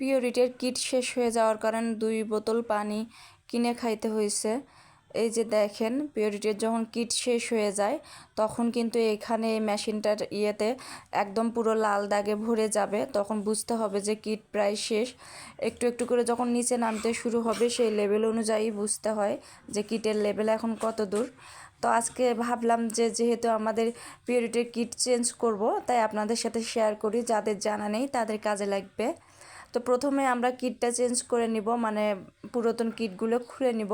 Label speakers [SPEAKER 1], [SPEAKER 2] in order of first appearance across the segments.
[SPEAKER 1] পিওরিটির kit শেষ হয়ে যাওয়ার কারণে দুই বোতল পানি কিনে খাইতে হয়েছে এই যে দেখেন, পিওরিটির যখন কিট শেষ হয়ে যায়, তখন কিন্তু এখানে এই মেশিনটার ইয়েতে একদম পুরো লাল দাগে ভরে যাবে। তখন বুঝতে হবে যে কিট প্রায় শেষ। একটু একটু করে যখন নিচে নামতে শুরু হবে, সেই লেভেল অনুযায়ী বুঝতে হয় যে কিটের লেভেল এখন কত দূর। তো আজকে ভাবলাম যে যেহেতু আমাদের পিওরিটির কিট চেঞ্জ করব, তাই আপনাদের সাথে শেয়ার করি। যাদের জানা নেই, তাদের কাজে লাগবে। তো প্রথমে আমরা কিটটা চেঞ্জ করে নিব মানে পুরাতন কিটগুলো খুলে নিব।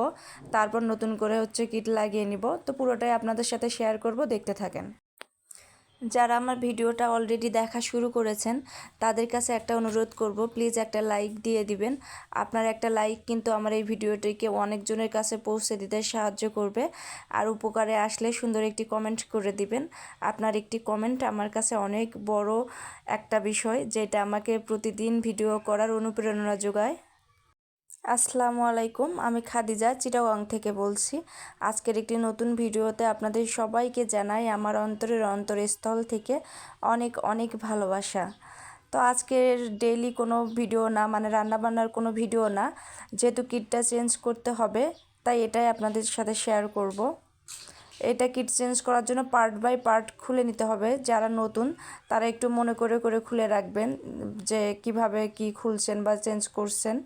[SPEAKER 1] তারপর নতুন করে হচ্ছে কিট লাগিয়ে নিব। তো পুরোটাই আপনাদের সাথে শেয়ার করব, দেখতে থাকেন। যারা আমার ভিডিওটা অলরেডি দেখা শুরু করেছেন, তাদের কাছে একটা অনুরোধ করব প্লিজ একটা লাইক দিয়ে দিবেন। আপনার একটা লাইক কিন্তু আমার এই ভিডিওটিকে অনেকজনের কাছে পৌঁছে দিতে সাহায্য করবে। আর উপকারে আসলে সুন্দর একটি কমেন্ট করে দিবেন। আপনার একটি কমেন্ট আমার কাছে অনেক বড় একটা বিষয়, যেটা আমাকে প্রতিদিন ভিডিও করার অনুপ্রেরণা যোগায়। আসসালামু আলাইকুম, আমি খাদিজা, চিটাগাং থেকে বলছি। আজকের একটি নতুন ভিডিওতে আপনাদের সবাইকে জানাই আমার অন্তরের অন্তরস্থল থেকে অনেক অনেক ভালোবাসা। তো আজকের ডেইলি কোনো ভিডিও না মানে রান্নাবান্নার কোনো ভিডিও না, যেহেতু কিটটা চেঞ্জ করতে হবে, তাই এটাই আপনাদের সাথে শেয়ার করব। এটা কিট চেঞ্জ করার জন্য পার্ট বাই পার্ট খুলে নিতে হবে। যারা নতুন, তারা একটু মনে করে করে খুলে রাখবেন যে কীভাবে কি খুলছেন বা চেঞ্জ করছেন।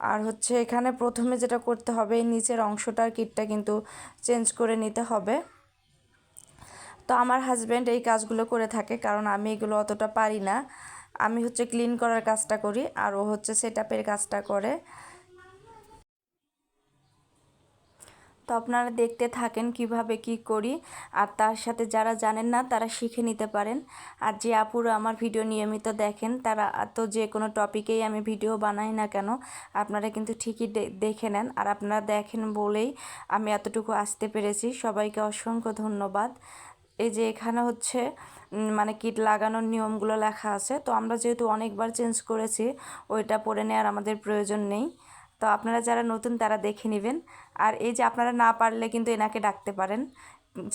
[SPEAKER 1] আর হচ্ছে এখানে প্রথমে যেটা করতে হবে নিচের অংশটার কিটটা কিন্তু চেঞ্জ করে নিতে হবে। তো আমার হাজব্যান্ড এই কাজগুলো করে থাকে, কারণ আমি এগুলো অতটা পারি না। আমি হচ্ছে ক্লিন করার কাজটা করি, আর ও হচ্ছে সেট আপের কাজটা করে। তো আপনারা দেখতে থাকেন কীভাবে কি করি। আর তার সাথে যারা জানেন না, তারা শিখে নিতে পারেন। আর যে আপুরা আমার ভিডিও নিয়মিত দেখেন, তারা তো যে কোনো টপিকেই আমি ভিডিও বানাই না কেন, আপনারা কিন্তু ঠিকই দেখে নেন। আর আপনারা দেখেন বলেই আমি এতটুকু আসতে পেরেছি। সবাইকে অসংখ্য ধন্যবাদ। এই যে এখানে হচ্ছে মানে কিট লাগানোর নিয়মগুলো লেখা আছে। তো আমরা যেহেতু অনেকবার চেঞ্জ করেছি, ওইটা পরে নেওয়ার আমাদের প্রয়োজন নেই। তো আপনারা যারা নতুন তারা দেখে নেবেন। আর এই যে আপনারা না পারলে কিন্তু এনাকে ডাকতে পারেন।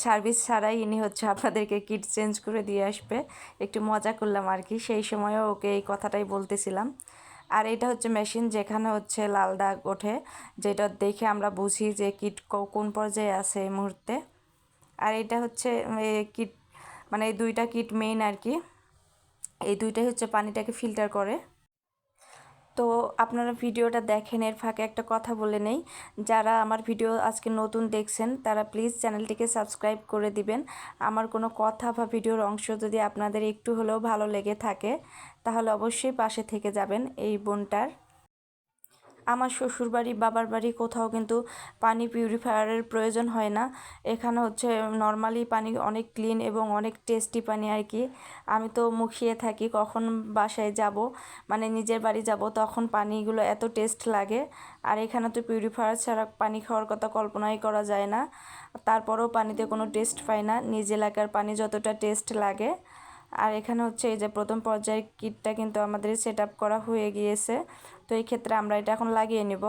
[SPEAKER 1] সার্ভিস ছাড়াই ইনি হচ্ছে আপনাদেরকে কিট চেঞ্জ করে দিয়ে আসবে। একটু মজা করলাম আর কি, সেই সময়ও ওকে এই কথাটাই বলতেছিলাম। আর এটা হচ্ছে মেশিন যেখানে হচ্ছে লাল দাগ ওঠে, যেটা দেখে আমরা বুঝি যে কিট কোন পর্যায়ে আছে এই মুহূর্তে। আর এটা হচ্ছে কিট মানে এই দুইটা কিট মেইন আর কি। এই দুইটাই হচ্ছে পানিটাকে ফিল্টার করে। তো আপনারা ভিডিওটা দেখেন, এর ফাঁকে একটা কথা বলে নেই। যারা আমার ভিডিও আজকে নতুন দেখছেন, তারা প্লিজ চ্যানেলটিকে সাবস্ক্রাইব করে দিবেন। আমার কোনো কথা বা ভিডিওর অংশ যদি আপনাদের একটু হলেও ভালো লেগে থাকে, তাহলে অবশ্যই পাশে থেকে যাবেন এই বোনটার। আমার শ্বশুরবাড়ি, বাবার বাড়ি কোথাও কিন্তু পানি পিউরিফায়ারের প্রয়োজন হয় না। এখানে হচ্ছে নর্মালি পানি অনেক ক্লিন এবং অনেক টেস্টি পানি আর কি। আমি তো মুখিয়ে থাকি, কখন বাসায় যাব মানে নিজের বাড়ি যাব, তখন পানিগুলো এত টেস্ট লাগে। আর এখানে তো পিউরিফায়ার ছাড়া পানি খাওয়ার কথা কল্পনাই করা যায় না। তারপরেও পানিতে কোনো টেস্ট পাই না, নিজ এলাকার পানি যতটা টেস্ট লাগে। আর এখানে হচ্ছে এই যে প্রথম পর্যায়ের কিটটা কিন্তু আমাদের সেট আপ করা হয়ে গিয়েছে। তো এই ক্ষেত্রে আমরা এটা এখন লাগিয়ে নেব।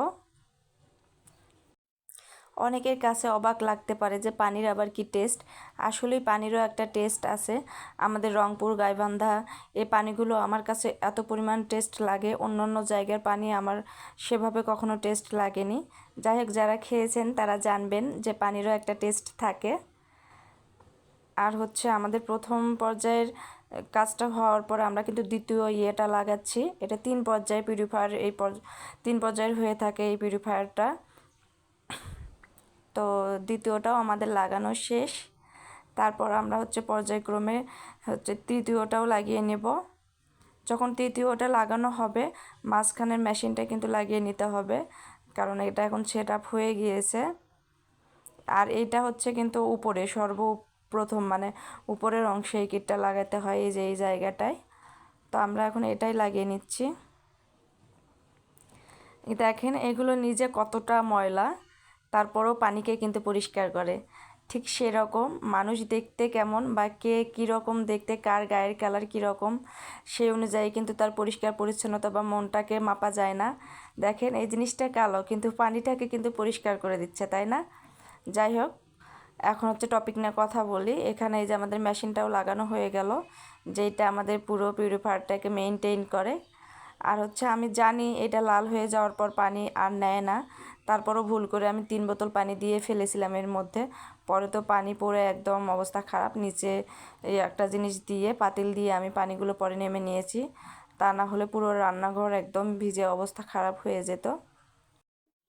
[SPEAKER 1] অনেকের কাছে অবাক লাগতে পারে যে পানির আবার কি টেস্ট আসলেই পানিরও একটা টেস্ট আছে। আমাদের রংপুর, গাইবান্ধা এই পানিগুলো আমার কাছে এত পরিমাণ টেস্ট লাগে। অন্য অন্য জায়গার পানি আমার সেভাবে কখনো টেস্ট লাগেনি। যাই হোক, যারা খেয়েছেন তারা জানবেন যে পানিরও একটা টেস্ট থাকে। আর হচ্ছে আমাদের প্রথম পর্যায়ের কাজটা হওয়ার পর আমরা কিন্তু দ্বিতীয় ইয়েটা লাগাচ্ছি। এটা তিন পর্যায়ে পিউরিফায়ার এই তিন পর্যায়ের হয়ে থাকে এই পিউরিফায়ারটা তো দ্বিতীয়টাও আমাদের লাগানো শেষ। তারপর আমরা হচ্ছে পর্যায়ক্রমে হচ্ছে তৃতীয়টাও লাগিয়ে নেব। যখন তৃতীয়টা লাগানো হবে, মাঝখানের মেশিনটা কিন্তু লাগিয়ে নিতে হবে, কারণ এটা এখন সেট আপ হয়ে গিয়েছে। আর এইটা হচ্ছে কিন্তু উপরে, সর্ব প্রথম মানে উপরের অংশে এই কিটটা লাগাতে হয় এই যে, এই জায়গাটায়। তো আমরা এখন এটাই লাগিয়ে নিচ্ছি। দেখেন, এগুলো নিজে কতটা ময়লা, তারপরও পানিকে কিন্তু পরিষ্কার করে। ঠিক সেরকম মানুষ দেখতে কেমন বা কে কীরকম দেখতে, কার গায়ের কালার কীরকম, সেই অনুযায়ী কিন্তু তার পরিষ্কার পরিচ্ছন্নতা বা মনটাকে মাপা যায় না। দেখেন, এই জিনিসটা কালো, কিন্তু পানিটাকে কিন্তু পরিষ্কার করে দিচ্ছে, তাই না? যাই হোক এখন হচ্ছে টপিক নিয়ে কথা বলি। এখানে এই যে আমাদের মেশিনটাও লাগানো হয়ে গেল যেটা আমাদের পুরো পিউরিফায়ারটাকে মেনটেন করে। আর হচ্ছে আমি জানি এটা লাল হয়ে যাওয়ার পর পানি আর নেয় না। তারপরও ভুল করে আমি তিন বোতল পানি দিয়ে ফেলেছিলাম এর মধ্যে। পরে তো পানি পড়ে একদম অবস্থা খারাপ, নিচে এই একটা জিনিস দিয়ে, পাতিল দিয়ে আমি পানিগুলো পরে নেমে নিয়েছি। তা না হলে পুরো রান্নাঘর একদম ভিজে অবস্থা খারাপ হয়ে যেত।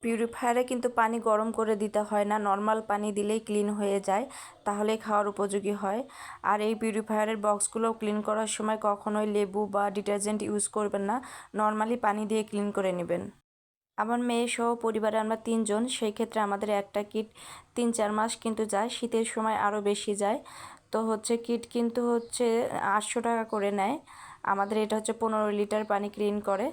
[SPEAKER 1] পিউরিফায়ারে কিন্তু পানি গরম করে দিতে হয় না, নর্মাল পানি দিলেই ক্লিন হয়ে যায় তাহলে খাওয়ার উপযোগী হয়। আর এই পিউরিফায়ারের বক্সগুলো ক্লিন করার সময় কখনোই লেবু বা ডিটারজেন্ট ইউজ করবেন না, নর্মালি পানি দিয়ে ক্লিন করে নেবেন। আমার মেয়ে সহ পরিবারে আমরা তিনজন, সেই ক্ষেত্রে আমাদের একটা কিট তিন চার মাস কিন্তু যায়, শীতের সময় আরও বেশি যায়। তো হচ্ছে কিট কিন্তু হচ্ছে আটশো টাকা করে নেয়। আমাদের এটা হচ্ছে পনেরো লিটার পানি ক্লিন করে।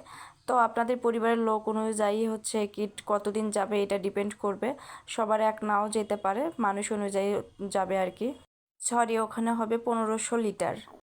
[SPEAKER 1] তো আপনাদের পরিবারের লোক অনুযায়ী হচ্ছে কিট কতদিন যাবে এটা ডিপেন্ড করবে। সবার এক নাও যেতে পারে, মানুষ অনুযায়ী যাবে আর কি। সরি, ওখানে হবে পনেরোশো লিটার।